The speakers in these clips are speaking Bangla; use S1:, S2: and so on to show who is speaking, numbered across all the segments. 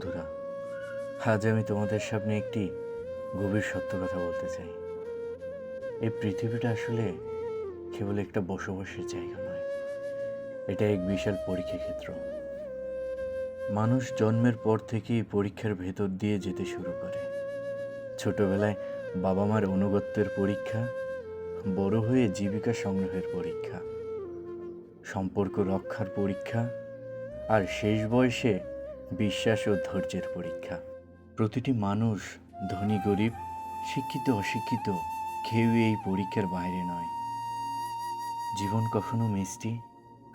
S1: বন্ধুরা, আজ আমি তোমাদের সামনে একটি গভীর সত্য কথা বলতে চাই। এই পৃথিবীটা আসলে কেবল একটা বসবাসের জায়গা নয়, এটা এক বিশাল পরীক্ষা ক্ষেত্র। মানুষ জন্মের পর থেকেই পরীক্ষার ভেতর দিয়ে যেতে শুরু করে। ছোটবেলায় বাবা মার অনুগত্যের পরীক্ষা, বড় হয়ে জীবিকা সংগ্রহের পরীক্ষা, সম্পর্ক রক্ষার পরীক্ষা, আর শেষ বয়সে বিশ্বাস ও ধৈর্যের পরীক্ষা। প্রতিটি মানুষ ধনী, গরিব, শিক্ষিত, অশিক্ষিত, কেউই এই পরীক্ষার বাইরে নয়। জীবন কখনো মিষ্টি,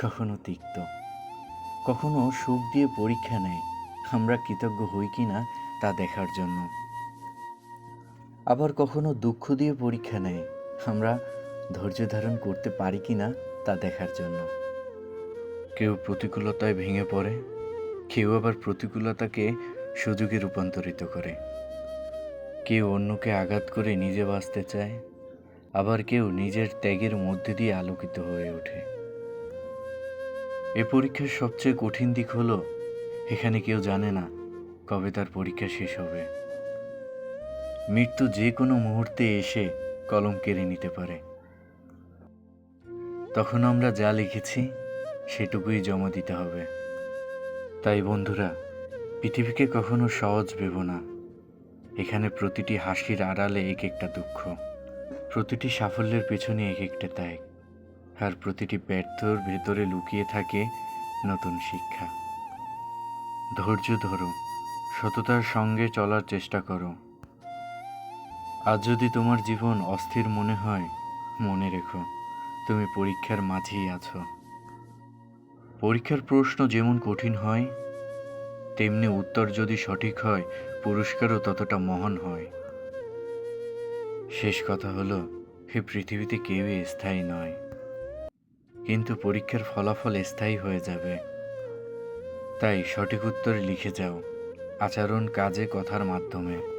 S1: কখনো তিক্ত। কখনো সুখ দিয়ে পরীক্ষা নেয়, আমরা কৃতজ্ঞ হই কি না তা দেখার জন্য। আবার কখনো দুঃখ দিয়ে পরীক্ষা নেয়, আমরা ধৈর্য ধারণ করতে পারি কি না তা দেখার জন্য। কেউ প্রতিকূলতায় ভেঙে পড়ে কেউ আবার প্রতিকূলতাকে সুযোগে রূপান্তরিত করে। কেউ অন্যকে আঘাত করে নিজে বাঁচতে চায়, আবার কেউ নিজের ত্যাগের মধ্যে দিয়ে আলোকিত হয়ে ওঠে। এ পরীক্ষার সবচেয়ে কঠিন দিক হলো, এখানে কেউ জানে না কবে তার পরীক্ষা শেষ হবে। মৃত্যু যে কোনো মুহূর্তে এসে কলম কেড়ে নিতে পারে। তখন আমরা যা লিখেছি, সেটুকুই জমা দিতে হবে। তাই বন্ধুরা, পৃথিবীকে কখনো সহজ ভেব না। এখানে প্রতিটি হাসির আড়ালে এক একটা দুঃখ, প্রতিটি সাফল্যের পেছনে এক একটা ত্যাগ, আর প্রতিটি ব্যর্থর ভেতরে লুকিয়ে থাকে নতুন শিক্ষা। ধৈর্য ধরো, সততার সঙ্গে চলার চেষ্টা করো। আজ যদি তোমার জীবন অস্থির মনে হয়, মনে রেখো, তুমি পরীক্ষার মাঝেই আছো। পরীক্ষার প্রশ্ন যেমন কঠিন হয়, তেমনি উত্তর যদি সঠিক হয়, পুরস্কারও ততটা মহান হয়। শেষ কথা হলো হে পৃথিবীতে কেউই স্থায়ী নয়। কিন্তু পরীক্ষার ফলাফল স্থায়ী হয়ে যাবে। তাই সঠিক উত্তর লিখে যাও। আচরণ কাজে, কথার মাধ্যমে।